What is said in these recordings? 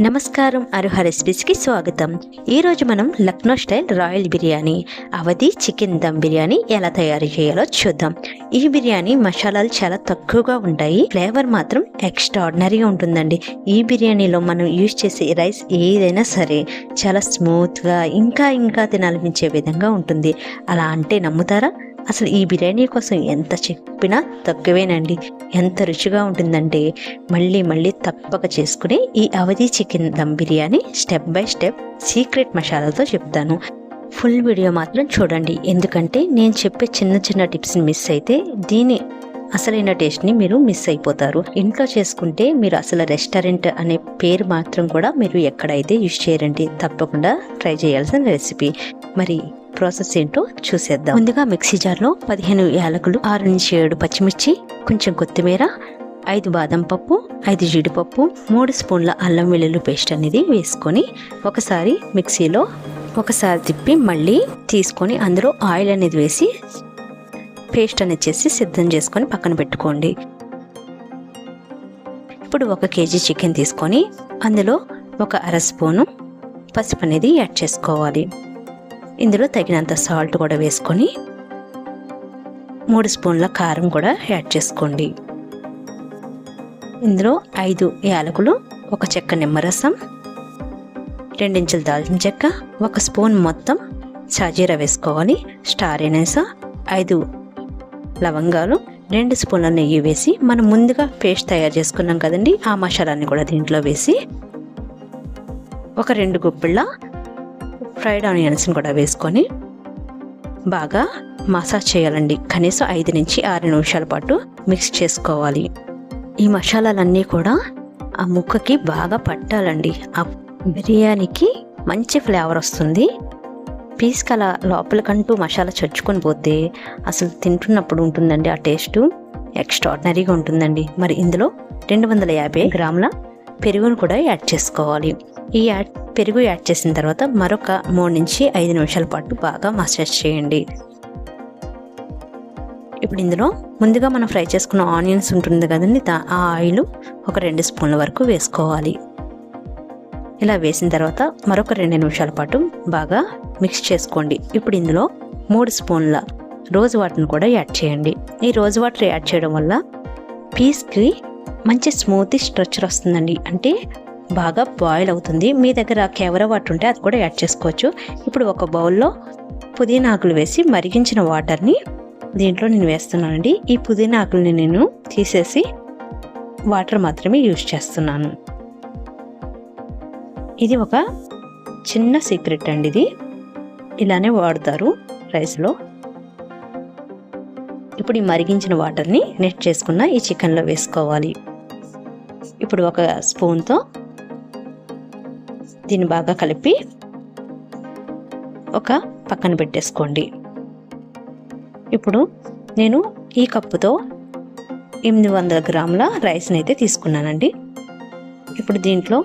నమస్కారం అరుహ రెసిపీస్కి స్వాగతం. ఈరోజు మనం Lucknow style royal biryani Awadhi chicken dum biryani ఎలా తయారు చేయాలో చూద్దాం. ఈ బిర్యానీ మసాలాలు చాలా తక్కువగా ఉంటాయి ఫ్లేవర్ మాత్రం ఎక్స్ట్రాడినరీగా ఉంటుందండి. ఈ బిర్యానీలో మనం యూజ్ చేసే రైస్ ఏదైనా సరే చాలా స్మూత్గా ఇంకా ఇంకా తినాలనిపించే విధంగా ఉంటుంది. అలా అంటే నమ్ముతారా? అసలు ఈ బిర్యానీ కోసం ఎంత చెప్పినా తక్కువేనండి. ఎంత రుచిగా ఉంటుందంటే మళ్ళీ మళ్ళీ తప్పక చేసుకుని ఈ Awadhi chicken dum biryani step by step secret మసాలాతో చెప్తాను. ఫుల్ వీడియో మాత్రం చూడండి. ఎందుకంటే నేను చెప్పే చిన్న చిన్న టిప్స్ని మిస్ అయితే దీని అసలైన టేస్ట్ని మీరు మిస్ అయిపోతారు. ఇంట్లో చేసుకుంటే మీరు అసలు రెస్టారెంట్ అనే పేరు మాత్రం కూడా మీరు ఎక్కడైతే యూజ్ చేయరండి తప్పకుండా ట్రై చేయాల్సిన రెసిపీ. మరి ప్రాసెస్ ఏంటో చూసేద్దాం. ముందుగా మిక్సీ జార్లో పదిహేను యాలకులు ఆరు నుంచి ఏడు పచ్చిమిర్చి కొంచెం కొత్తిమీర ఐదు బాదం పప్పు ఐదు జీడిపప్పు మూడు స్పూన్ల అల్లం వెల్లుల్లి పేస్ట్ అనేది వేసుకొని ఒకసారి మిక్సీలో ఒకసారి తిప్పి మళ్ళీ తీసుకొని అందులో ఆయిల్ అనేది వేసి పేస్ట్ అనేది చేసి సిద్ధం చేసుకొని పక్కన పెట్టుకోండి. ఇప్పుడు ఒక కేజీ చికెన్ తీసుకొని అందులో ఒక అర స్పూను పసుపు అనేది యాడ్ చేసుకోవాలి. ఇందులో తగినంత సాల్ట్ కూడా వేసుకొని మూడు స్పూన్ల కారం కూడా యాడ్ చేసుకోండి. ఇందులో ఐదు యాలకులు ఒక చెక్క నిమ్మరసం రెండించుల దాల్చిన చెక్క ఒక స్పూన్ మొత్తం షాజీరా వేసుకోవాలి. స్టార్ ఎనేస ఐదు లవంగాలు రెండు స్పూన్ల నెయ్యి వేసి మనం ముందుగా పేస్ట్ తయారు చేసుకున్నాం కదండి ఆ మసాలాన్ని కూడా దీంట్లో వేసి ఒక రెండు గుప్పిళ్ళ ఫ్రైడ్ ఆనియన్స్ని కూడా వేసుకొని బాగా మసాజ్ చేయాలండి. కనీసం ఐదు నుంచి ఆరు నిమిషాల పాటు మిక్స్ చేసుకోవాలి. ఈ మసాలాలన్నీ కూడా ఆ ముక్కకి బాగా పట్టాలండి. ఆ బిర్యానీకి మంచి ఫ్లేవర్ వస్తుంది. పీస్కి అలా లోపలికంటూ మసాలా చచ్చుకొని పోతే అసలు తింటున్నప్పుడు ఉంటుందండి ఆ టేస్టు. ఎక్స్ట్రాడినరీగా ఉంటుందండి. మరి ఇందులో రెండు వందల యాభై గ్రాముల పెరుగును కూడా యాడ్ చేసుకోవాలి. ఈ యాడ్ పెరుగు యాడ్ చేసిన తర్వాత మరొక మూడు నుంచి ఐదు నిమిషాల పాటు బాగా మసాజ్ చేయండి. ఇప్పుడు ఇందులో ముందుగా మనం ఫ్రై చేసుకున్న ఆనియన్స్ ఉంటుంది కదండి దా- ఆ ఆయిల్ ఒక రెండు స్పూన్ల వరకు వేసుకోవాలి. ఇలా వేసిన తర్వాత మరొక రెండు నిమిషాల పాటు బాగా మిక్స్ చేసుకోండి. ఇప్పుడు ఇందులో మూడు స్పూన్ల రోజ్ వాటర్ని కూడా యాడ్ చేయండి. ఈ రోజ్ వాటర్ యాడ్ చేయడం వల్ల పీస్కి మంచి స్మూతీ స్ట్రక్చర్ వస్తుందండి. అంటే బాగా బాయిల్ అవుతుంది. మీ దగ్గర కేవర వాటర్ ఉంటే అది కూడా యాడ్ చేసుకోవచ్చు. ఇప్పుడు ఒక బౌల్లో పుదీనా ఆకులు వేసి మరిగించిన వాటర్ని దీంట్లో నేను వేస్తున్నానండి. ఈ పుదీనా ఆకుల్ని నేను తీసేసి వాటర్ మాత్రమే యూజ్ చేస్తున్నాను. ఇది ఒక చిన్న సీక్రెట్ అండి ఇది. ఇలానే వాడతారు రైస్లో. ఇప్పుడు ఈ మరిగించిన వాటర్ని నెట్ చేసుకున్న ఈ చికెన్లో వేసుకోవాలి. ఇప్పుడు ఒక స్పూన్తో దీన్ని బాగా కలిపి ఒక పక్కన పెట్టేసుకోండి. ఇప్పుడు నేను ఈ కప్పుతో ఎనిమిది వందల గ్రాముల రైస్ని అయితే తీసుకున్నానండి. ఇప్పుడు దీంట్లో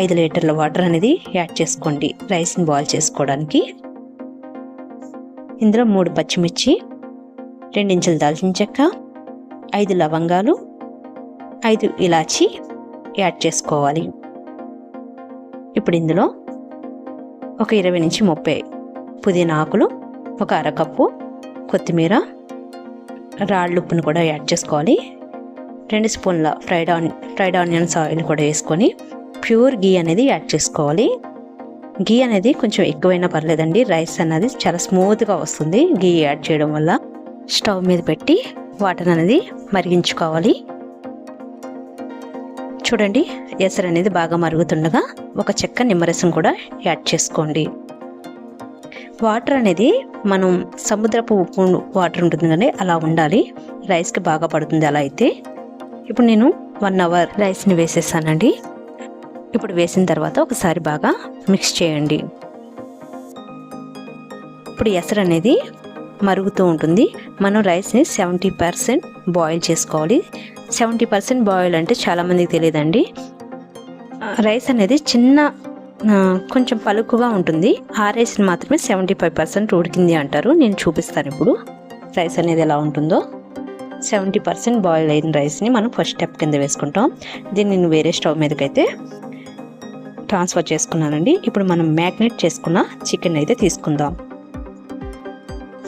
ఐదు లీటర్ల వాటర్ అనేది యాడ్ చేసుకోండి రైస్ని బాయిల్ చేసుకోవడానికి. ఇందులో మూడు పచ్చిమిర్చి రెండించులు దాల్చిన చెక్క ఐదు లవంగాలు ఐదు ఇలాచి యాడ్ చేసుకోవాలి. ఇప్పుడు ఇందులో ఒక ఇరవై నుంచి ముప్పై పుదీనా ఆకులు ఒక అరకప్పు కొత్తిమీర రాళ్ళు ఉప్పును కూడా యాడ్ చేసుకోవాలి. రెండు స్పూన్ల ఫ్రైడ్ ఆని ఫ్రైడ్ ఆనియన్స్ ఆయిల్ కూడా వేసుకొని ప్యూర్ గీ అనేది యాడ్ చేసుకోవాలి. గీ అనేది కొంచెం ఎక్కువైనా పర్లేదండి రైస్ అనేది చాలా స్మూత్గా వస్తుంది గీ యాడ్ చేయడం వల్ల. స్టవ్ మీద పెట్టి వాటర్ అనేది మరిగించుకోవాలి. చూడండి ఎసరు అనేది బాగా మరుగుతుండగా ఒక చెక్క నిమ్మరసం కూడా యాడ్ చేసుకోండి. వాటర్ అనేది మనం సముద్రపు ఉప్పు వాటర్ ఉంటుంది కానీ అలా ఉండాలి. రైస్కి బాగా పడుతుంది అలా అయితే. ఇప్పుడు నేను వన్ అవర్ రైస్ని వేసేసానండి. ఇప్పుడు వేసిన తర్వాత ఒకసారి బాగా మిక్స్ చేయండి. ఇప్పుడు ఎసరు అనేది మరుగుతూ ఉంటుంది. మనం రైస్ని సెవెంటీ పర్సెంట్ బాయిల్ చేసుకోవాలి. సెవెంటీ పర్సెంట్ బాయిల్ అంటే చాలామందికి తెలియదండి. రైస్ అనేది చిన్న కొంచెం పలుకుగా ఉంటుంది. ఆ రైస్ని మాత్రమే సెవెంటీ ఫైవ్ పర్సెంట్ ఉడికింది అంటారు. నేను చూపిస్తాను ఇప్పుడు రైస్ అనేది ఎలా ఉంటుందో. సెవెంటీ పర్సెంట్ బాయిల్ అయిన రైస్ని మనం ఫస్ట్ స్టెప్ కింద వేసుకుంటాం. దీన్ని నేను వేరే స్టవ్ మీదకైతే ట్రాన్స్ఫర్ చేసుకున్నానండి. ఇప్పుడు మనం మ్యాగ్నేట్ చేసుకున్న చికెన్ అయితే తీసుకుందాం.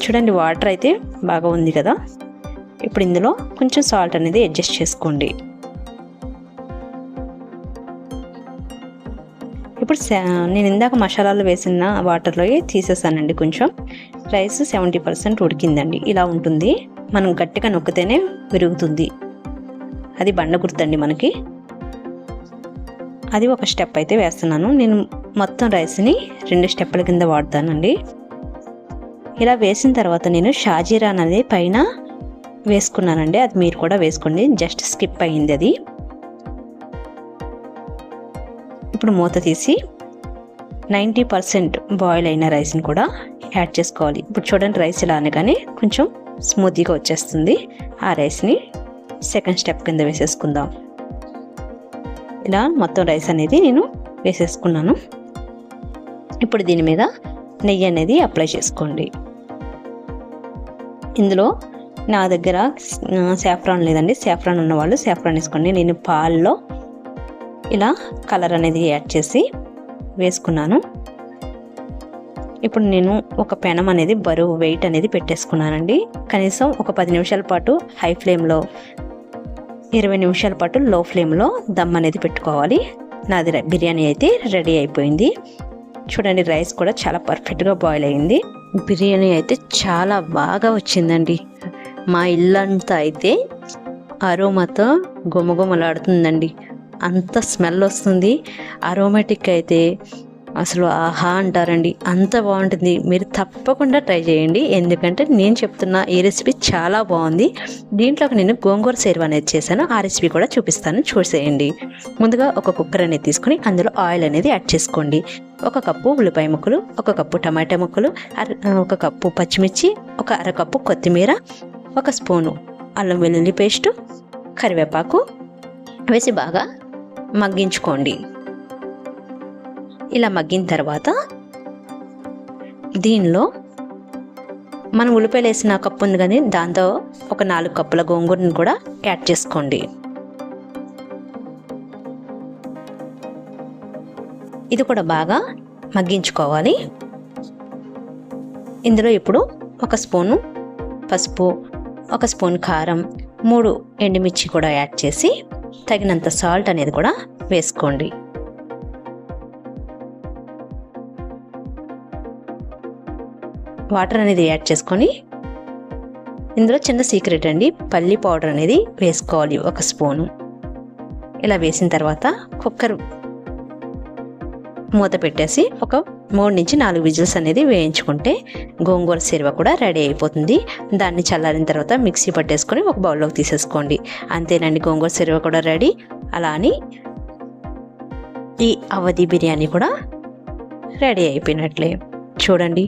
చూడండి వాటర్ అయితే బాగా ఉంది కదా. ఇప్పుడు ఇందులో కొంచెం సాల్ట్ అనేది అడ్జస్ట్ చేసుకోండి. ఇప్పుడు నేను ఇందాక మసాలాలు వేసిన వాటర్లో తీసేసానండి కొంచెం. రైస్ సెవెంటీ పర్సెంట్ ఉడికిందండి. ఇలా ఉంటుంది. మనం గట్టిగా నొక్కితేనే విరుగుతుంది. అది బండ గుర్తండి మనకి. అది ఒక స్టెప్ అయితే వేస్తున్నాను. నేను మొత్తం రైస్ని రెండు స్టెప్పుల కింద వాడతానండి. ఇలా వేసిన తర్వాత నేను షాజీరా అనేది పైన వేసుకున్నానండి. అది మీరు కూడా వేసుకోండి. జస్ట్ స్కిప్ అయింది అది. ఇప్పుడు మూత తీసి నైంటీ పర్సెంట్ బాయిల్ అయిన రైస్ని కూడా యాడ్ చేసుకోవాలి. ఇప్పుడు చూడండి రైస్ ఇలా అనగానే కొంచెం స్మూతీగా వచ్చేస్తుంది. ఆ రైస్ని సెకండ్ స్టెప్ కింద వేసేసుకుందాం. ఇలా మొత్తం రైస్ అనేది నేను వేసేసుకున్నాను. ఇప్పుడు దీని మీద నెయ్యి అనేది అప్లై చేసుకోండి. ఇందులో నా దగ్గర సాఫ్రాన్ లేదండి. సాఫ్రాన్ ఉన్నవాళ్ళు సాఫ్రాన్ వేసుకోండి. నేను పాల్లో ఇలా కలర్ అనేది యాడ్ చేసి వేసుకున్నాను. ఇప్పుడు నేను ఒక పెనం అనేది బరువు వెయిట్ అనేది పెట్టేసుకున్నానండి. కనీసం ఒక పది నిమిషాల పాటు హై ఫ్లేమ్లో ఇరవై నిమిషాల పాటు లో ఫ్లేమ్లో దమ్ అనేది పెట్టుకోవాలి. నాది బిర్యానీ అయితే రెడీ అయిపోయింది. చూడండి రైస్ కూడా చాలా పర్ఫెక్ట్గా బాయిల్ అయింది. బిర్యానీ అయితే చాలా బాగా వచ్చిందండి. మా ఇల్లంతా అయితే అరోమాతో గుమగుమలాడుతుందండి అంత స్మెల్ వస్తుంది. అరోమాటిక్ అయితే అసలు ఆహా అంటారండి. అంత బాగుంటుంది. మీరు తప్పకుండా ట్రై చేయండి. ఎందుకంటే నేను చెప్తున్న ఈ రెసిపీ చాలా బాగుంది. దీంట్లోకి నేను గోంగూర సేర్వ అనేది చేశాను. ఆ రెసిపీ కూడా చూపిస్తాను. చూసేయండి. ముందుగా ఒక కుక్కర్ అనేది తీసుకొని అందులో ఆయిల్ అనేది యాడ్ చేసుకోండి. ఒక కప్పు ఉల్లిపాయ ముక్కలు ఒక కప్పు టమాటా ముక్కలు ఒక కప్పు పచ్చిమిర్చి ఒక అరకప్పు కొత్తిమీర ఒక స్పూను అల్లం వెల్లుల్లి పేస్టు కరివేపాకు వేసి బాగా మగ్గించుకోండి. ఇలా మగ్గిన తర్వాత దీనిలో మనం ఉల్లిపాయలు వేసిన కప్పు ఉంది కానీ దాంతో ఒక నాలుగు కప్పుల గోంగూరను కూడా యాడ్ చేసుకోండి. ఇది కూడా బాగా మగ్గించుకోవాలి. ఇందులో ఇప్పుడు ఒక స్పూను పసుపు ఒక స్పూన్ కారం మూడు ఎండుమిర్చి కూడా యాడ్ చేసి తగినంత సాల్ట్ అనేది కూడా వేసుకోండి. వాటర్ అనేది యాడ్ చేసుకొని ఇందులో చిన్న సీక్రెట్ అండి పల్లి పౌడర్ అనేది వేసుకోవాలి ఒక స్పూను. ఇలా వేసిన తర్వాత కుక్కర్ మూత పెట్టేసి ఒక మూడు నుంచి నాలుగు విజిల్స్ అనేది వేయించుకుంటే గోంగూర సిరవ కూడా రెడీ అయిపోతుంది. దాన్ని చల్లారిన తర్వాత మిక్సీ పట్టేసుకొని ఒక బౌల్లోకి తీసేసుకోండి. అంతేనండి గోంగూర సిరవ కూడా రెడీ. అలా అని ఈ అవధి బిర్యానీ కూడా రెడీ అయిపోయినట్లే. చూడండి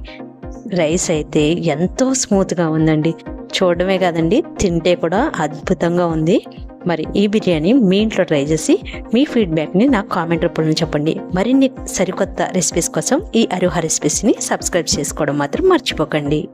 రైస్ అయితే ఎంతో స్మూత్గా ఉందండి. చూడడమే కాదండి తింటే కూడా అద్భుతంగా ఉంది. మరి ఈ బిర్యానీ మీ ఇంట్లో ట్రై చేసి మీ ఫీడ్బ్యాక్ని నాకు కామెంట్ రూపంలో చెప్పండి. మరిన్ని సరికొత్త రెసిపీస్ కోసం ఈ అరుహ రెసిపీస్ని సబ్స్క్రైబ్ చేసుకోవడం మాత్రం మర్చిపోకండి.